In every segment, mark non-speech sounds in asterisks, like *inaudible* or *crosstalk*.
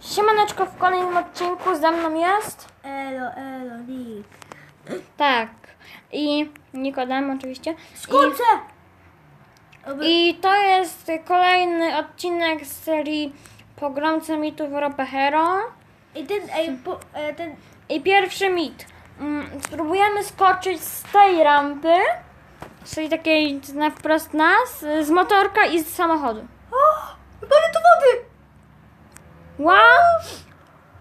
Siemaneczko w kolejnym odcinku ze mną jest. Elo, elo, Nick. Tak. I Nikodem oczywiście. Oby... I, I to jest kolejny odcinek z serii Pogromcy mitów Europy Hero. I ten, ej, po, e, ten... I pierwszy mit. Mm, Spróbujemy skoczyć z tej rampy, czyli takiej na wprost nas, z motorka i z samochodu. O! Mamy tu wody! Wow!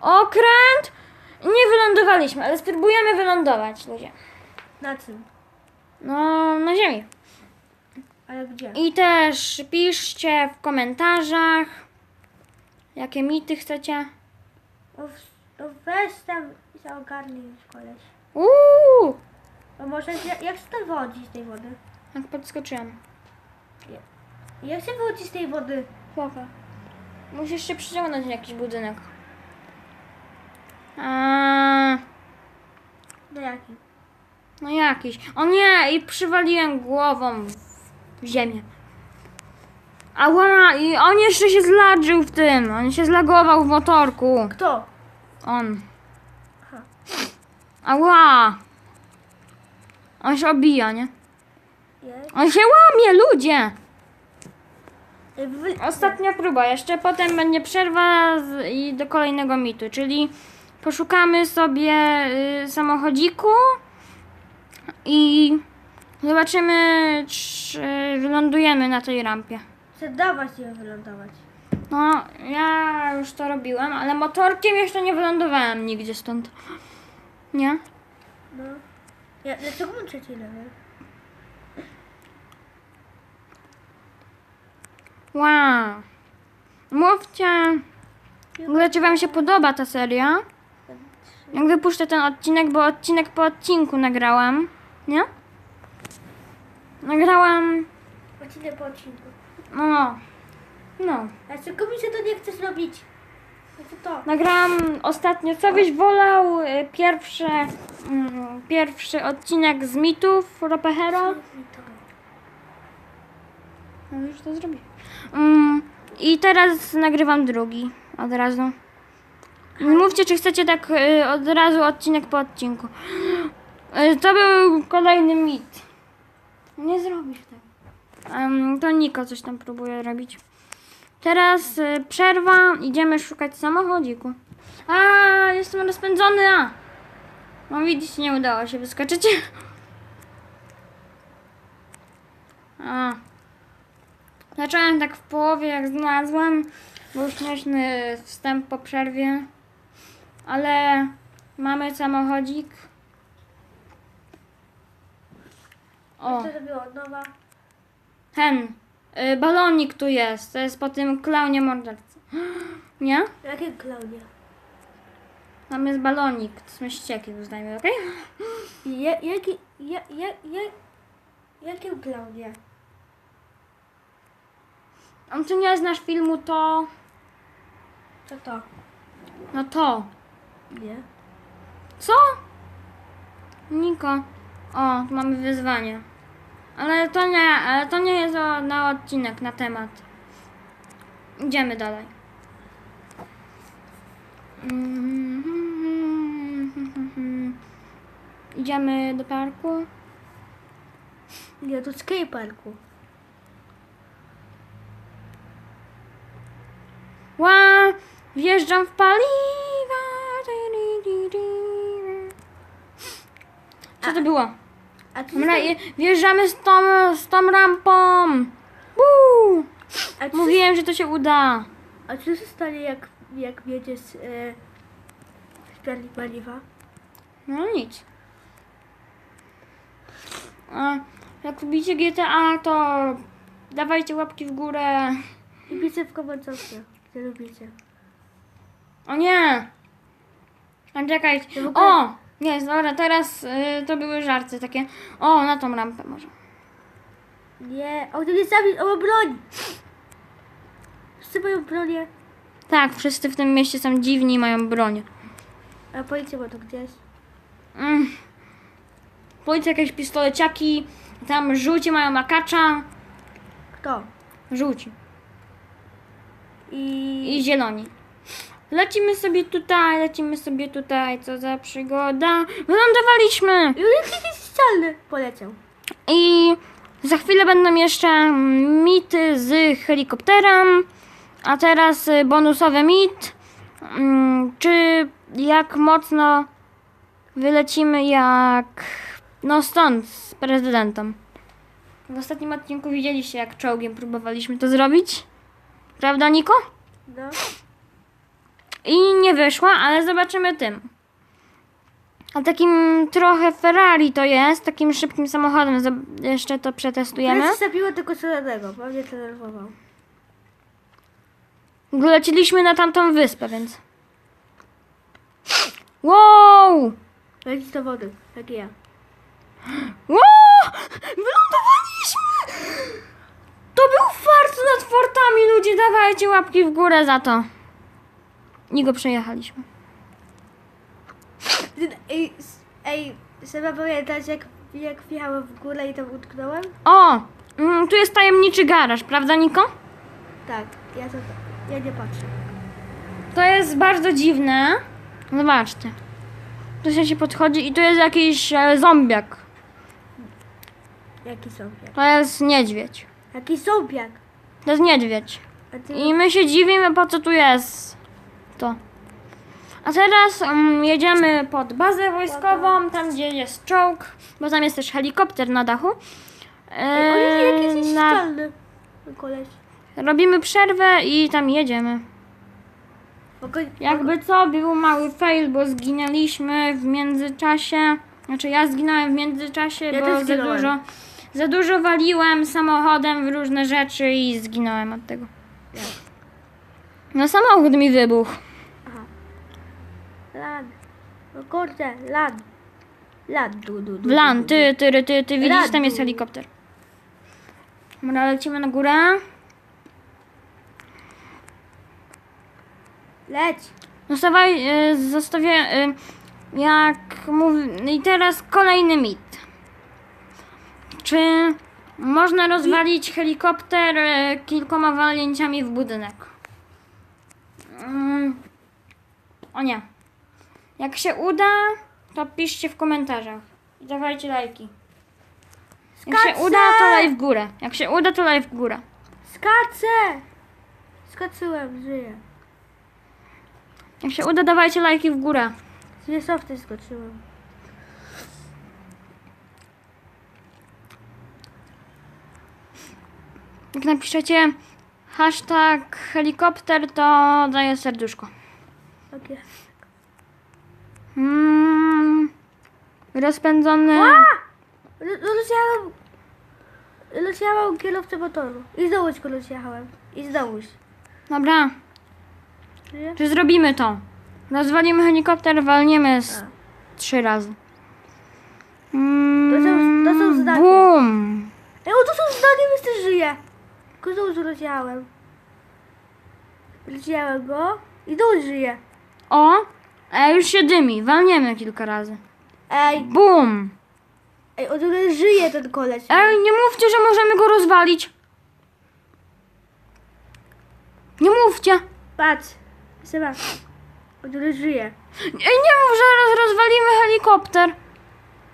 Okręt! Nie wylądowaliśmy, ale spróbujemy wylądować, ludzie. Na czym? No, na ziemi. Ale gdzie? I też piszcie w komentarzach, jakie mity chcecie. O, w- o, weź tam i się ogarnij już koleś. Uuu! O może jak, jak się tam wychodzi z tej wody? Jak podskoczyłam. Jak się wychodzi z tej wody? Spoko. Musisz się przyciągnąć na jakiś budynek. A, No jaki? no jakiś. O nie! I przywaliłem głową w ziemię. Ała! I on jeszcze się zladżył w tym. On się zlagował w motorku. Kto? On. Aha. Ała! On się obija, nie? On się łamie, ludzie! Ostatnia próba, jeszcze potem będzie przerwa z, i do kolejnego mitu, czyli poszukamy sobie y, samochodziku i zobaczymy, czy wylądujemy na tej rampie. Chcę dawać się wylądować. No, ja już to robiłem, ale motorkiem jeszcze nie wylądowałem nigdzie stąd. Nie? No. Ja, dlaczego mam trzeci level? Wow. Mówcie, czy wam się podoba ta seria? Jak wypuszczę ten odcinek, bo odcinek po odcinku nagrałam, nie? Nagrałam, Odcinek po odcinku. no, no. Dlaczego mi się to nie chcesz robić? No co to? Nagrałam ostatnio, co byś wolał, y, pierwszy, mm, pierwszy odcinek z mitów Rope Hero. No już to zrobię. Mm, I teraz nagrywam drugi od razu. Mówcie, czy chcecie tak y, od razu odcinek po odcinku. Y, to był kolejny mit. Nie zrobisz tak. Em, to Niko coś tam próbuje robić. Teraz y, przerwa, idziemy szukać samochodziku. A, jestem rozpędzony. A. No widzicie, nie udało się wyskoczyć. *laughs* A. Zacząłem tak w połowie, jak znalazłem. Był śmieszny wstęp po przerwie. Ale mamy samochodzik. O, Co to było od nowa? ten. Y, balonik tu jest. To jest po tym klaunie mordercy. *gasps* Nie? Jakie klaunie? Tam jest balonik. To są ścieki, uznajmy, okej? *gasps* Ja, jaki, ja, ja, ja, jakie klaunie? On ty nie znasz filmu, to... Co to? No to. Nie. Co? Niko. O, tu mamy wyzwanie. Ale to nie, ale to nie jest o, na odcinek, na temat. Idziemy dalej. Idziemy do parku. Nie, do skateparku. Wjeżdżam w paliwa. Co to było? A co Dobra, wjeżdżamy z tą, z tą rampą. Woo! a co, Mówiłem, że to się uda. a co się stanie jak, jak jedzie z, e, paliwa? No nic. A jak lubicie GTA, to dawajcie łapki w górę. I piszcie w komentarzach, gdzie lubicie. O nie! A ogóle- O! Nie, dobra, teraz y, to były żarty takie. O, na tą rampę może. Nie, o to nie sami, o broń! Wszyscy mają bronię, Tak, wszyscy w tym mieście są dziwni i mają broń. a policja ma to gdzieś. Mm. Policja jakieś pistoleciaki, tam żółci mają makacza, Kto? żółci I... i zieloni. Lecimy sobie tutaj, lecimy sobie tutaj, co za przygoda. Wylądowaliśmy! Jakiś ściany poleciał. I za chwilę będą jeszcze mity z helikopterem. A teraz y, bonusowy mit. Mm, Czy jak mocno wylecimy jak no stąd z prezydentem. W ostatnim odcinku widzieliście jak czołgiem próbowaliśmy to zrobić. Prawda Niko? No. I nie wyszła, ale zobaczymy tym. A takim trochę Ferrari to jest, takim szybkim samochodem. Jeszcze to przetestujemy. Teraz zabiło tylko zielonego, bo mnie denerwował. Leciliśmy na tamtą wyspę, więc. Wow! Leci do wody, jak ja. Wow! Wylądowaliśmy! To był fart nad fortami, ludzie. Dawajcie łapki w górę za to. I go przejechaliśmy. Ej, ej, trzeba pamiętać jak, jak wjechałem w górę i tam utknąłem? O! Mm, tu jest tajemniczy garaż, prawda, Niko? Tak, ja to, ja nie patrzę. To jest bardzo dziwne. Zobaczcie. Tu się podchodzi i tu jest jakiś e, zombiak. Jaki sąbiak? To jest niedźwiedź. Jaki sąbiak? To jest niedźwiedź. Ty... I my się dziwimy, po co tu jest to. A teraz um, jedziemy pod bazę wojskową, tam gdzie jest czołg, bo tam jest też helikopter na dachu. Ej, jest Eee, na, ściany. Koleś. robimy przerwę i tam jedziemy. Jakby co, był mały fail, bo zginęliśmy w międzyczasie. Znaczy ja zginąłem w międzyczasie, Ja bo za dużo, za dużo waliłem samochodem w różne rzeczy i zginąłem od tego. No samochód mi wybuchł. Lan. No kurde, lan. Lan, du, du, du. Du. ty, ty, ty, ty widzisz, tam jest helikopter. Dobra, lecimy na górę. Leć. Zostawiaj, y, zostawię, y, jak mówi, i teraz kolejny mit. Czy można rozwalić helikopter y, kilkoma walnięciami w budynek? Mm, o nie. Jak się uda, to piszcie w komentarzach. I dawajcie lajki. Jak się Skaczę! uda, to laj w górę. Jak się uda, to laj w górę. Skaczę. Skoczyłem, żyję. Jak się uda, dawajcie lajki w górę. Dwie softy skoczyłem. Jak napiszecie hashtag helikopter, to daję serduszko. Okej. Mm, rozpędzony. Leciałem... Leciałem kierowcę motoru. I znowu go leciałem. I znowu. Dobra, Żyję? czy zrobimy to? Rozwalimy helikopter, walniemy z A. trzy razy. Mm, To są- to są znaki. Bum. Ej, o, to są też żyję. Tylko znowu leciałem. Leciałem go i znowu żyję. O, a już się dymi, walniemy kilka razy. Ej, Bum. ej, on tutaj żyje ten koleś. Ej, nie mówcie, że możemy go rozwalić. Nie mówcie. Patrz. Zobacz. On tutaj żyje. Ej, nie mów, że roz, rozwalimy helikopter.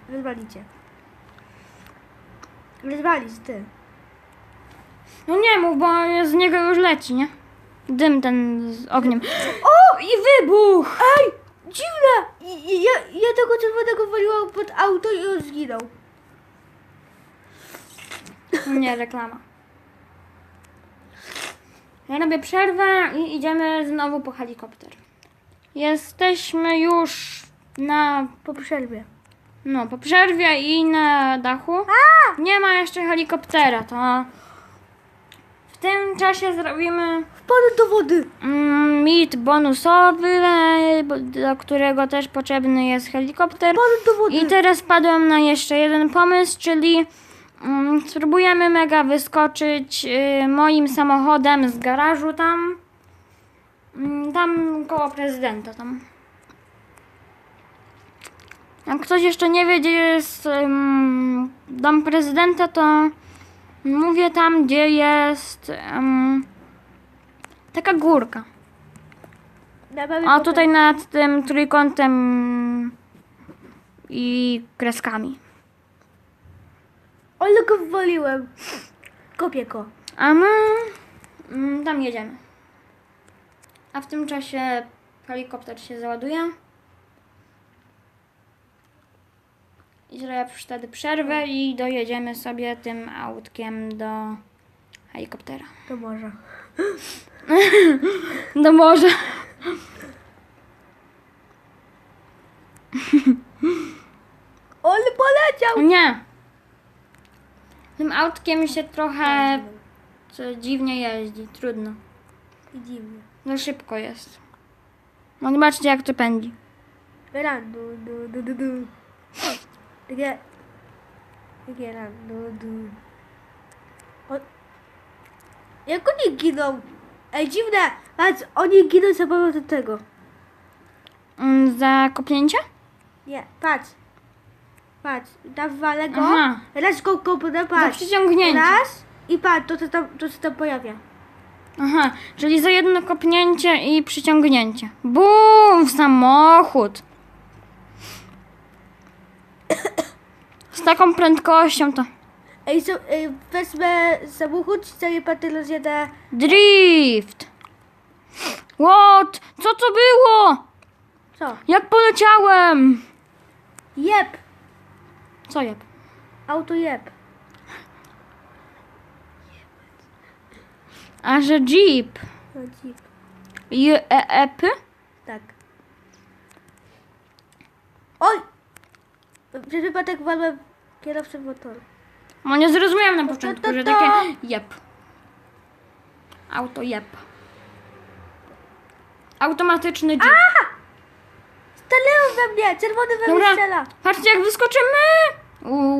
Rozwalicie. Rozwalić, ty. No nie mów, bo z niego już leci, nie? Dym ten z ogniem. O, i wybuch! Ej, dziwne! Ja, ja tego czerwonego waliłam pod auto i on zginął. Nie, reklama. Ja robię przerwę i idziemy znowu po helikopter. Jesteśmy już na, Po przerwie. no, po przerwie i na dachu. Nie ma jeszcze helikoptera, to w tym czasie zrobimy Wpadł do wody. mm, mit bonusowy, e, do którego też potrzebny jest helikopter. Wpadł do wody. I teraz padłem na jeszcze jeden pomysł, czyli mm, spróbujemy mega wyskoczyć y, moim samochodem z garażu tam. Mm, tam koło prezydenta tam. Jak ktoś jeszcze nie wie, gdzie jest dom prezydenta, to mówię tam, gdzie jest ym, taka górka. A tutaj nad tym trójkątem i kreskami. Ale go wywaliłem. Kopię go. A my mm, tam jedziemy. A w tym czasie helikopter się załaduje. I zrobię wtedy przerwę i dojedziemy sobie tym autkiem do helikoptera. To może. Do morza. *laughs* Ale *laughs* poleciał! Nie. Tym autkiem się trochę co, dziwnie jeździ. Trudno. I dziwnie. Za szybko jest. No zobaczcie jak to pędzi. Du, du, du, du, du. Du, du. O... Jak oni giną? Ej, dziwne! Patrz, oni giną za pomocą tego. Mm, za kopnięcie? Nie, patrz. Patrz, tam walę go. Aha. Raz go kopnę, Za patrz. przyciągnięcie. Raz i patrz, to co tam, to, co tam pojawia. Aha, czyli za jedno kopnięcie i przyciągnięcie. Bum! W samochód. Z taką prędkością to. Ej, so, ej wezmę samochód i sobie patrzę rozjadę. Drift! What? Co to było? Co? Jak poleciałem? Jeb! Co jeb? Auto jeb. A że jeep. No, jeep. Je, e, epy? Tak. Oj! Przez wypadek walłem kierowcę motoru. No nie zrozumiałem na początku, to, że to. takie jeb. Auto jeb. Automatyczny jeep. Strzelają we mnie! Czerwony we mnie Dobra, strzela! patrzcie jak wyskoczymy.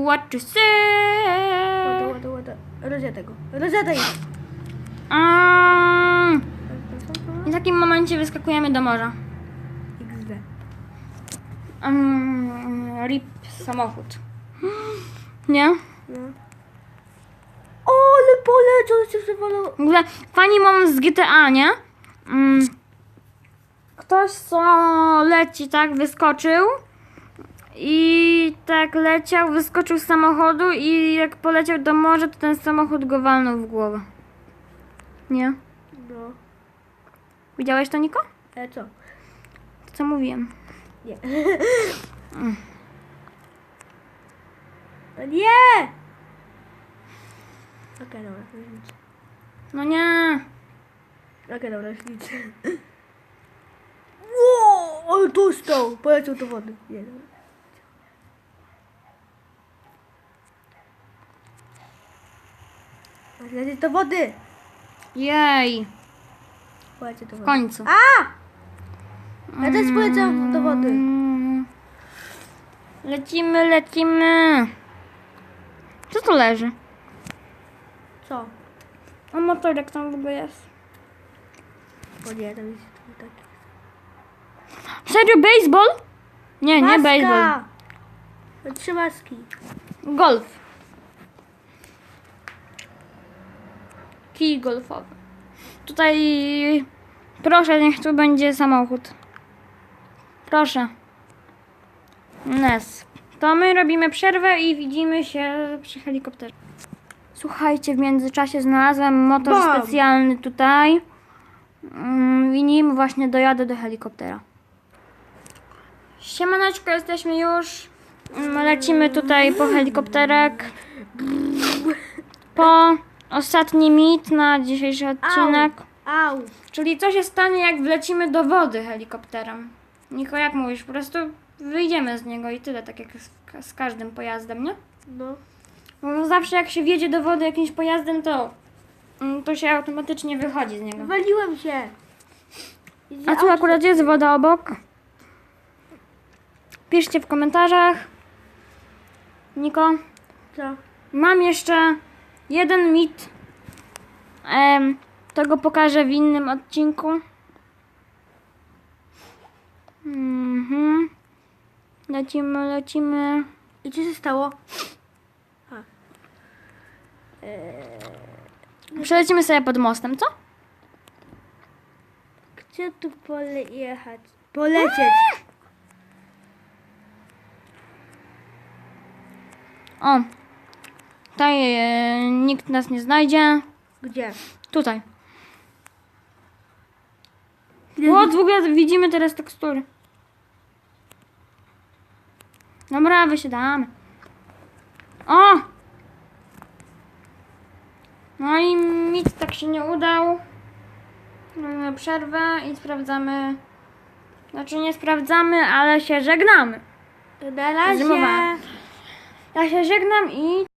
What Łoda, say? łoda, łoda. Rozjadę go. Rozjadę ich. Mm. I w takim momencie wyskakujemy do morza. XD. Mm, rip samochód. Nie? No. O, ale poleciał się przewalał. W ogóle fani mam z GTA, nie? Mm. Ktoś co leci, tak, wyskoczył i tak leciał, wyskoczył z samochodu i jak poleciał do morza, to ten samochód go walnął w głowę. Nie? No. Widziałeś to, Niko? Ale co? To co mówiłem. Nie. No nie! Okej, dobra, już liczę. No nie. Okej, dobra, już liczę. Wow, ale dostał! Poleciał do wody. Nie, dobra. Poleciał do wody! Jej. Poleciał do W wody. końcu. A! Ja też poleciałam do wody. Mm. Lecimy, lecimy. Co tu leży? Co? A motorek tam w ogóle jest. O nie, tam jest tak. Serio, baseball? Nie, nie baseball. Trzy maski. Golf. Kij golfowy. Tutaj proszę, niech tu będzie samochód. Proszę. Nes. To my robimy przerwę i widzimy się przy helikopterze. Słuchajcie, w międzyczasie znalazłem motor Bam. specjalny tutaj. Mm, I nim właśnie dojadę do helikoptera. Siemaneczko, jesteśmy już. Mm, Lecimy tutaj po helikopterek. Po ostatni mit na dzisiejszy odcinek. Au. Czyli co się stanie, jak wlecimy do wody helikopterem? Niko, jak mówisz? Po prostu wyjdziemy z niego i tyle, tak jak z, z każdym pojazdem, nie? No. Bo zawsze jak się wjedzie do wody jakimś pojazdem, to, mm, to się automatycznie wychodzi z niego. Waliłem się. A tu akurat jest woda obok. Piszcie w komentarzach. Niko, Co? mam jeszcze jeden mit. Em, to go pokażę w innym odcinku. Mhm. Lecimy, lecimy. I co się stało? Przelecimy sobie pod mostem, co? Chcę tu pojechać. Polecieć. O. Tutaj e, nikt nas nie znajdzie. Gdzie? Tutaj. O, w ogóle widzimy teraz tekstury. Dobra, wysiadamy. O! No i nic tak się nie udał. Robimy przerwę i sprawdzamy. Znaczy nie sprawdzamy, ale się żegnamy. Na razie. Ja się żegnam i